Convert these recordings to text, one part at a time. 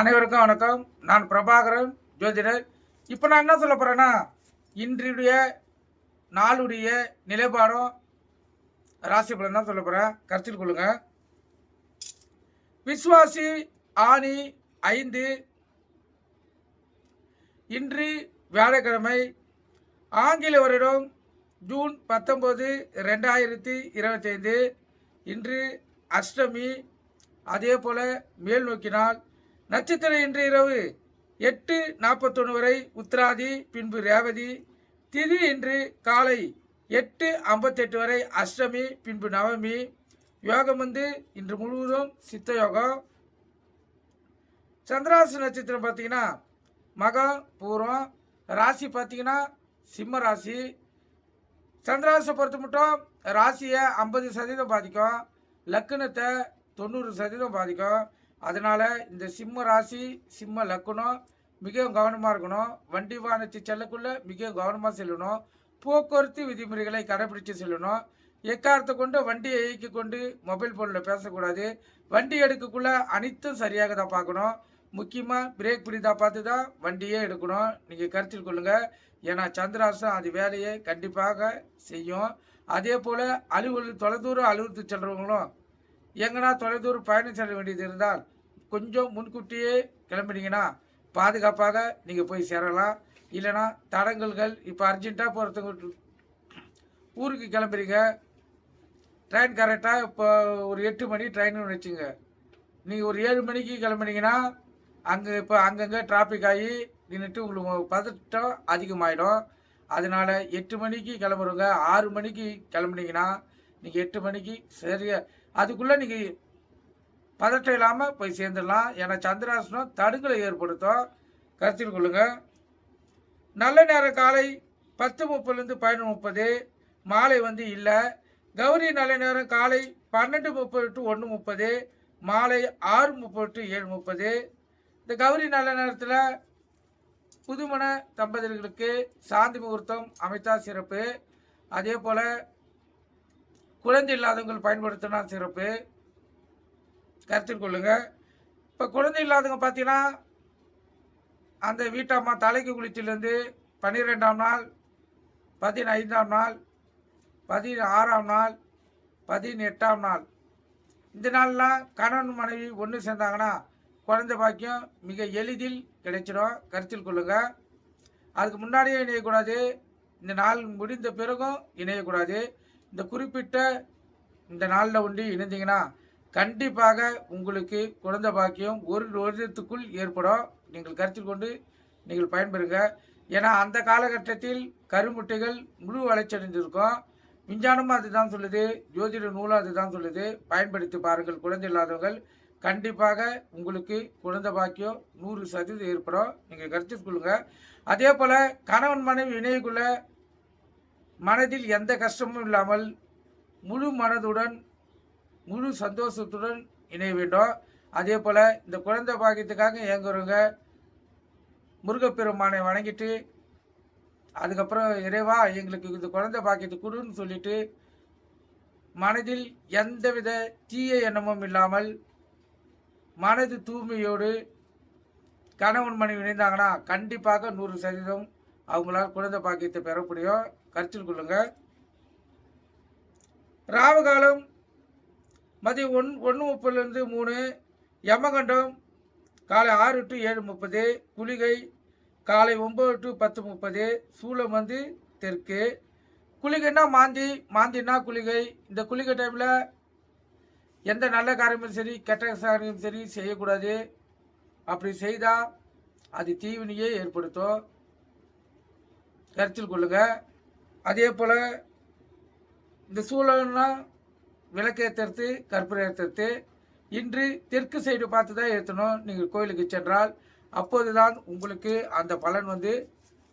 அனைவருக்கும் வணக்கம். நான் பிரபாகரன் ஜோதிடர். இப்போ நான் என்ன சொல்ல போகிறேன்னா இன்றைய நாளுடைய நிலைப்பாடும் ராசி பலன் தான் சொல்ல போகிறேன் கருத்தில் கொள்ளுங்க. விஸ்வாசி ஆணி ஐந்து. இன்று வியாழக்கிழமை ஆங்கில வருடம் ஜூன் பத்தொம்போது ரெண்டாயிரத்தி இருபத்தைந்து. இன்று அஷ்டமி அதே போல் மேல் நோக்கினால் நட்சத்திரம் இன்று இரவு எட்டு நாற்பத்தொன்று வரை உத்ராதி பின்பு ரேவதி. திதி இன்று காலை எட்டு ஐம்பத்தெட்டு வரை அஷ்டமி பின்பு நவமி. யோகம் வந்து இன்று முழுவதும் சித்த யோகம். சந்திராசு நட்சத்திரம் பார்த்தீங்கன்னா மகம் பூர்வம் ராசி பார்த்தீங்கன்னா சிம்ம ராசி. சந்திராசை பொறுத்த மட்டும் ராசியை ஐம்பது சதவீதம் பாதிக்கும். லக்குனத்தை தொண்ணூறு சதவீதம் பாதிக்கும். அதனால் இந்த சிம்ம ராசி சிம்ம லக்குனம் மிகவும் கவனமாக இருக்கணும். வண்டி வாகனத்தை செல்லக்குள்ளே மிகவும் கவனமாக செல்லணும். போக்குவரத்து விதிமுறைகளை கடைபிடித்து செல்லணும். எக்காரத்தை கொண்டு வண்டியை இயக்கி கொண்டு மொபைல் ஃபோனில் பேசக்கூடாது. வண்டி எடுக்கக்குள்ளே அனைத்தும் சரியாக தான் பார்க்கணும். முக்கியமாக பிரேக் பிடித்தா பார்த்து தான் வண்டியே எடுக்கணும். நீங்கள் கருத்தில் கொள்ளுங்கள் ஏன்னா சந்திராசம் அது வேலையை கண்டிப்பாக செய்யும். அதே போல் அலுவலக தொலைதூரம் அலுவலகத்துக்கு செல்கிறவங்களும் எங்கன்னா தொலைதூரம் பயணம் செல்ல வேண்டியது இருந்தால் கொஞ்சம் முன்கூட்டியே கிளம்பினீங்கன்னா பாதுகாப்பாக நீங்கள் போய் சேரலாம். இல்லைன்னா தடங்கல்கள் இப்போ அர்ஜென்ட்டாக போகிறதுக்கு ஊருக்கு கிளம்புறீங்க. ட்ரெயின் கரெக்டாக இப்போ ஒரு எட்டு மணி ட்ரெயின்னு வச்சுங்க. நீங்கள் ஒரு ஏழு மணிக்கு கிளம்புனீங்கன்னா அங்கே இப்போ அங்கங்கே டிராஃபிக் ஆகி நின்றுட்டு உங்களுக்கு பதட்டம் அதிகமாகிடும் அதனால் எட்டு மணிக்கு கிளம்புறவங்க ஆறு மணிக்கு கிளம்புனீங்கன்னா நீங்கள் எட்டு மணிக்கு சரியாக அதுக்குள்ளே நீங்கள் பதட்டம் இல்லாமல் போய் சேர்ந்துடலாம். ஏன்னா சந்திராசனம் தடுங்களை ஏற்படுத்தும். கருத்தில் கொள்ளுங்கள் நல்ல நேரம் காலை பத்து முப்பதுலேருந்து பதினொன்று முப்பது. மாலை வந்து இல்லை. கௌரி நல்ல நேரம் காலை பன்னெண்டு முப்பது டு ஒன்று முப்பது. மாலை ஆறு முப்பது டு ஏழு முப்பது. இந்த கௌரி நல்ல நேரத்தில் புதுமண தம்பதியர்களுக்கு சாந்தி முகூர்த்தம் அமைத்தா சிறப்பு. அதே போல் குழந்தை இல்லாதவங்கள் பயன்படுத்தினா சிறப்பு. கருத்தில் கொள்ளுங்கள் இப்போ குழந்தை இல்லாதவங்க பார்த்தீங்கன்னா அந்த வீட்டம்மா தலைக்கு குளிச்சிலேருந்து பன்னிரெண்டாம் நாள் பதினைந்தாம் நாள் பதினாறாம் நாள் பதினெட்டாம் நாள். இந்த நாள்லாம் கணவன் மனைவி ஒன்று சேர்ந்தாங்கன்னா குழந்தை பாக்கியம் மிக எளிதில் கிடைச்சிடும். கருத்தில் கொள்ளுங்கள் அதுக்கு முன்னாடியே இணையக்கூடாது. இந்த நாள் முடிந்த பிறகும் இணையக்கூடாது. இந்த குறிப்பிட்ட இந்த நாளில் ஒண்டி இணைந்தீங்கன்னா கண்டிப்பாக உங்களுக்கு குழந்தை பாக்கியம் ஒரு வருடத்துக்குள் ஏற்படும். நீங்கள் கருத்தில் கொண்டு நீங்கள் பயன்பெறுங்க. ஏன்னா அந்த காலகட்டத்தில் கருமுட்டைகள் முழு வளர்ச்சியடைஞ்சிருக்கும். விஞ்ஞானமும் அதுதான் சொல்லுது. ஜோதிட நூலும் அதுதான் சொல்லுது. பயன்படுத்தி பாருங்கள். குழந்தை இல்லாதவர்கள் கண்டிப்பாக உங்களுக்கு குழந்த பாக்கியம் நூறு சதவீதம் ஏற்படும். நீங்கள் கருத்தில் கொள்ளுங்க. அதே போல் கணவன் மனைவி இணையக்குள்ள மனதில் எந்த கஷ்டமும் இல்லாமல் முழு மனதுடன் முழு சந்தோஷத்துடன் இணைய வேண்டும் அதே போல் இந்த குழந்தை பாக்கியத்துக்காக இயங்குறவங்க முருகப்பெருமானை வணங்கிட்டு அதுக்கப்புறம் இறைவா எங்களுக்கு இந்த குழந்தை பாக்கியத்தை கொடுன்னு சொல்லிட்டு மனதில் எந்தவித தீய எண்ணமும் இல்லாமல் மனது தூய்மையோடு கணவன் மனைவி இணைந்தாங்கன்னா கண்டிப்பாக நூறு சதவீதம் அவங்களால் குழந்தை பாக்கியத்தை பெறக்கூடிய கருத்தில் கொள்ளுங்கள் ராவகாலம் மதியம் ஒன் ஒன்று முப்பதுலேருந்து மூணு யமகண்டம் காலை ஆறு டு ஏழு முப்பது குளிகை காலை ஒம்பது டு பத்து முப்பது சூளம் வந்து தெற்கு. குளிகைன்னா மாந்தி மாந்தின்னா குளிகை. இந்த குளிகை டைமில் எந்த நல்ல காரியமும் சரி கெட்ட காரியமும் சரி செய்யக்கூடாது. அப்படி செய்தால் அது தீவினையே ஏற்படுத்தும். கருத்தில் கொள்ளுங்கள் அதே போல் இந்த சூழல்னா விளக்கேற்றுறது கற்பூரம் ஏற்றுறது இன்று தெற்கு சைடு பார்த்து தான் ஏற்றணும் நீங்கள் கோயிலுக்கு சென்றால் அப்போது தான் உங்களுக்கு அந்த பலன் வந்து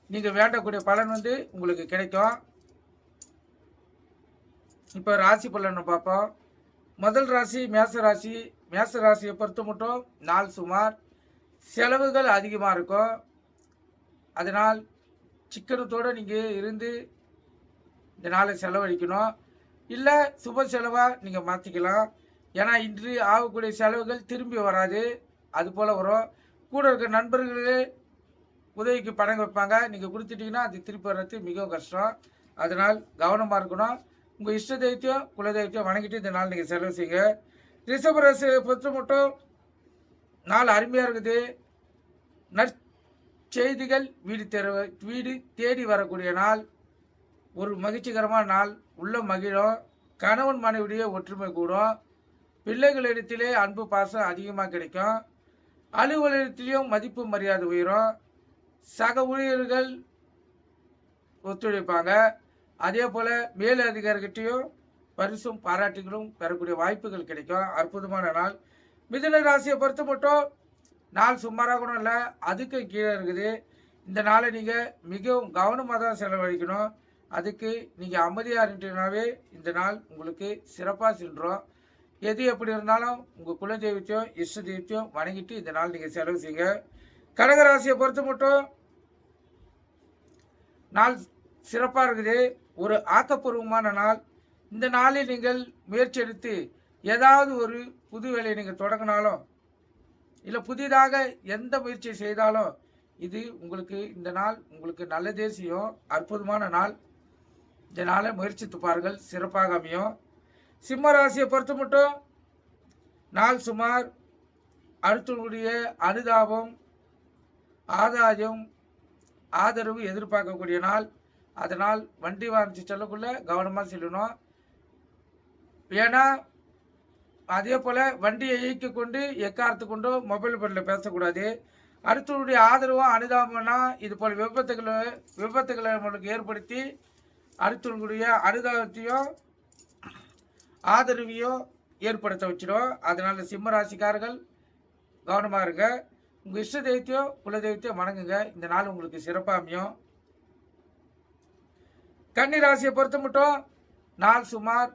நீங்கள் வேண்டக்கூடிய பலன் வந்து உங்களுக்கு கிடைக்கும். இப்போ ராசி பலனை பார்ப்போம். முதல் ராசி மேச ராசி. மேச ராசியை பொறுத்த மட்டும் நாள் சுமார் செலவுகள் அதிகமாக இருக்கும். அதனால் சிக்கனத்தோடு நீங்கள் இருந்து இந்த நாளை செலவழிக்கணும். இல்லை சுப செலவாக நீங்கள் மாற்றிக்கலாம் ஏன்னா இன்று ஆகக்கூடிய செலவுகள் திரும்பி வராது. அது போல் வரும். கூட இருக்க நண்பர்களே உதவிக்கு பணம் வைப்பாங்க நீங்கள் கொடுத்துட்டீங்கன்னா அது திருப்பி வர்றது மிகவும் கஷ்டம். அதனால் கவனமாக இருக்கணும். உங்கள் இஷ்ட தெய்வத்தையும் குல தெய்வத்தையும் வணங்கிட்டு இந்த நாள் நீங்கள் செலவு செய்யுங்க. ரிஷபராசி பொறுத்த மட்டும் நாள் அருமையாக இருக்குது. நற்செய்திகள் வீடு தெரு வீடு தேடி வரக்கூடிய நாள். ஒரு மகிழ்ச்சிகரமான நாள். உள்ள மகிழும். கணவன் மனைவிடைய ஒற்றுமை கூடும். பிள்ளைகளிடத்திலே அன்பு பாசம் அதிகமாக கிடைக்கும். அலுவலகத்திலையும் மதிப்பு மரியாதை உயரும். சக ஊழியர்கள் ஒத்துழைப்பாங்க. அதே போல் மேல் அதிகாரிகிட்டையும் பரிசும் பாராட்டுகளும் பெறக்கூடிய வாய்ப்புகள் கிடைக்கும். அற்புதமான நாள். மிதுன ராசியை பொறுத்த மட்டும் நாள் சுமாராக கூட இல்லை அதுக்கும் கீழே இருக்குது. இந்த நாளை நீங்கள் மிகவும் கவனமாக தான் செலவழிக்கணும். அதுக்கு நீங்கள் அமைதியாக இருந்துட்டீங்கனாவே இந்த நாள் உங்களுக்கு சிறப்பாக சென்றோம். எது எப்படி இருந்தாலும் உங்கள் குலதெய்வத்தையும் இஷ்ட தெய்வத்தையும் வணங்கிட்டு இந்த நாள் நீங்கள் செலவு செய்யுங்க. கடகராசியை பொறுத்த மட்டும் நாள் சிறப்பாக இருக்குது. ஒரு ஆக்கப்பூர்வமான நாள். இந்த நாளில் நீங்கள் முயற்சி எடுத்து ஏதாவது ஒரு புது வேலையை நீங்கள் தொடங்கினாலும் இல்லை புதிதாக எந்த முயற்சி செய்தாலும் இது உங்களுக்கு இந்த நாள் உங்களுக்கு நல்லதே செய்யும். அற்புதமான நாள். இதனால் முயற்சித்துப்பார்கள் முயற்சித்து பாருங்கள் சிறப்பாக அமையும். சிம்ம ராசியை பொறுத்து மட்டும் நாள் சுமார் அடுத்தவனுடைய அனுதாபம் ஆதாயம் ஆதரவு எதிர்பார்க்கக்கூடிய நாள். அதனால் வண்டி வாங்கி செல்லக்குள்ள கவனமாக செல்லணும். ஏன்னா அதே போல் வண்டியை இயக்கி கொண்டு எக்காரத்து கொண்டு மொபைல் ஃபோனில் பேசக்கூடாது. அடுத்தவருடைய ஆதரவும் அனுதாபம்னா இது போல் விபத்துகளை விபத்துகளை நம்மளுக்கு ஏற்படுத்தி அடுத்தவர்களுடைய அனுதாபத்தையும் ஆதரவையும் ஏற்படுத்த வச்சிடும் அதனால் சிம்ம ராசிக்காரர்கள் கவனமாக இருங்க. உங்கள் இஷ்ட தெய்வத்தையோ குல தெய்வத்தையோ வணங்குங்க. இந்த நாள் உங்களுக்கு சிறப்பாக அமையும். கன்னி ராசியை பொறுத்த மட்டும் நாள் சுமார்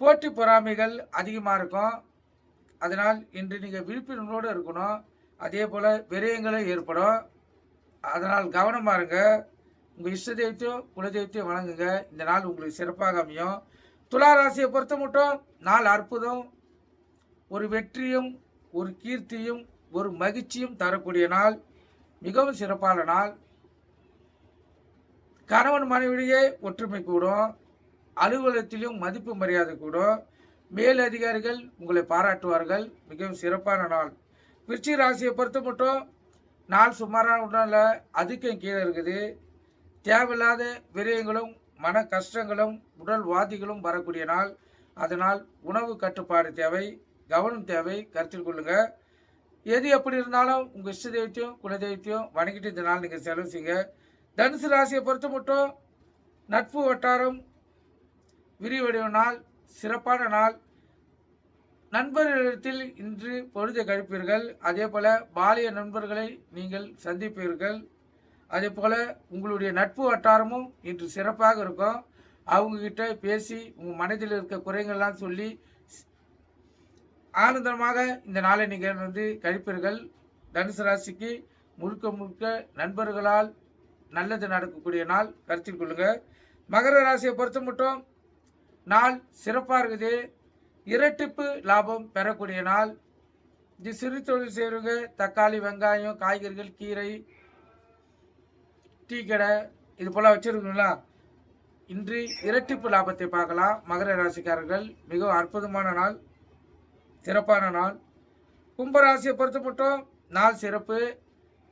போட்டி பொறாமைகள் அதிகமாக இருக்கும். அதனால் இன்று நீங்கள் விழிப்புணர்வோடு இருக்கணும். அதே போல் விரயங்களும் ஏற்படும். அதனால் கவனமாக இருங்க. உங்கள் இஷ்ட தெய்வத்தையும் குல தெய்வத்தையும் வணங்குங்க. இந்த நாள் உங்களுக்கு சிறப்பாக அமையும். துலா ராசியை பொறுத்த மட்டும் நாள் அற்புதம் ஒரு வெற்றியும் ஒரு கீர்த்தியும் ஒரு மகிழ்ச்சியும் தரக்கூடிய நாள். மிகவும் சிறப்பான நாள். கணவன் மனைவிடையே ஒற்றுமை கூடும். அலுவலகத்திலும் மதிப்பு மரியாதை கூடும். மேல் அதிகாரிகள் உங்களை பாராட்டுவார்கள். மிகவும் சிறப்பான நாள். விருச்சி ராசியை பொறுத்த மட்டும் நாள் சுமாரான உடனே அதுக்கும் கீழே இருக்குது. தேவையில்லாத விரயங்களும் மன கஷ்டங்களும் உடல் வாதிகளும் வரக்கூடிய நாள். அதனால் உணவு கட்டுப்பாடு தேவை கவனம் தேவை. கருத்தில் கொள்ளுங்க. எது எப்படி இருந்தாலும் உங்கள் இஷ்ட தெய்வத்தையும் குலதெய்வத்தையும் வணங்கிட்டு இந்த நாள் நீங்கள் செலவு செய்யுங்க. தனுசு ராசியை பொறுத்த மட்டும் நட்பு வட்டாரம் விரிவடையும் நாள் சிறப்பான நாள். நண்பர்களிடத்தில் இன்று பொழுதை கழிப்பீர்கள். அதே போல் பாலிய நண்பர்களை நீங்கள் சந்திப்பீர்கள். அதே போல் உங்களுடைய நட்பு வட்டாரமும் இன்று சிறப்பாக இருக்கும். அவங்கக்கிட்ட பேசி உங்கள் மனதில் இருக்க குறைகள்லாம் சொல்லி ஆனந்தமாக இந்த நாளை நீங்கள் வந்து கழிப்பீர்கள். தனுசு ராசிக்கு முழுக்க முழுக்க நண்பர்களால் நல்லது நடக்கக்கூடிய நாள். கருத்தில் கொள்ளுங்கள் மகர ராசியை பொறுத்த மட்டும் நாள் சிறப்பாக இருக்குது. இரட்டிப்பு லாபம் பெறக்கூடிய நாள். இது சிறு தொழில் செய்கிறவங்க தக்காளி வெங்காயம் காய்கறிகள் கீரை டீ கடை இது போல் வச்சுருக்கீங்களா? இன்று இரட்டிப்பு லாபத்தை பார்க்கலாம். மகர ராசிக்காரர்கள் மிகவும் அற்புதமான நாள் சிறப்பான நாள். கும்பராசியை பொறுத்த மட்டும் நாள் சிறப்பு.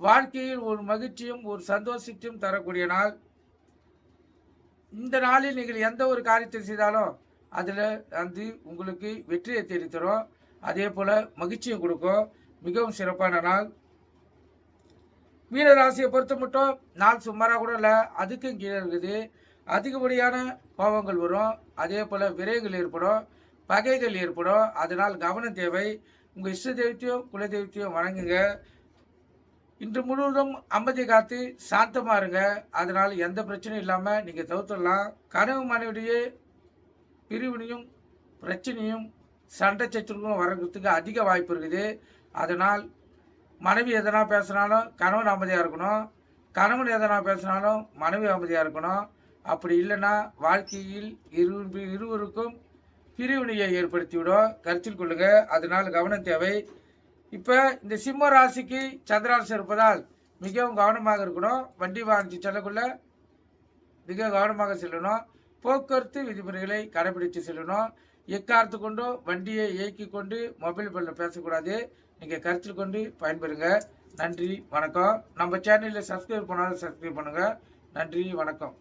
வாழ்க்கையில் ஒரு மகிழ்ச்சியும் ஒரு சந்தோஷத்தையும் தரக்கூடிய நாள். இந்த நாளில் நீங்கள் எந்த ஒரு காரியத்தை செய்தாலும் அதில் வந்து உங்களுக்கு வெற்றியை தேடித்தரும். அதே போல் மகிழ்ச்சியும் கொடுக்கும். மிகவும் சிறப்பான நாள். மீனராசியை பொறுத்த மட்டும் நான் சுமாராக கூட இல்லை அதுக்கும் கீழே இருக்குது. அதிகப்படியான கோபங்கள் வரும். அதே போல் விரயங்கள் ஏற்படும் பகைகள் ஏற்படும். அதனால் கவனம் தேவை. உங்கள் இஷ்ட தெய்வத்தையும் குல தெய்வத்தையும் வணங்குங்க. இன்று முழுவதும் அமைதி காத்து சாந்தமாக இருங்க. அதனால் எந்த பிரச்சனையும் இல்லாமல் நீங்கள் தவிர்த்துடலாம். கனவு மனைவிடையே பிரிவினையும் பிரச்சனையும் சண்டை சச்சரவும் வர்றதுக்கு அதிக வாய்ப்பு இருக்குது. அதனால் மனைவி எதனா பேசினாலும் கணவன் அமைதியாக இருக்கணும். கணவன் எதனா பேசினாலும் மனைவி அமைதியாக இருக்கணும். அப்படி இல்லைன்னா வாழ்க்கையில் இரு இருவருக்கும் பிரிவினையை ஏற்படுத்திவிடும். கருத்தில் கொள்ளுங்க. அதனால் கவனம் தேவை. இப்போ இந்த சிம்ம ராசிக்கு சந்திராசம் இருப்பதால் மிகவும் கவனமாக இருக்கணும். வண்டி வாங்கி செல்லக்குள்ள மிக கவனமாக செல்லணும். போக்குவரத்து விதிமுறைகளை கடைபிடித்து செல்லணும். எக்காரத்து கொண்டும் வண்டியை இயக்கி கொண்டு மொபைல் ஃபோனில் பேசக்கூடாது. நீங்கள் கருத்தில் கொண்டு பயன்பெறுங்க. நன்றி வணக்கம். நம்ம சேனலில் சப்ஸ்கிரைப் பண்ணாலும் சப்ஸ்கிரைப் பண்ணுங்கள் நன்றி வணக்கம்.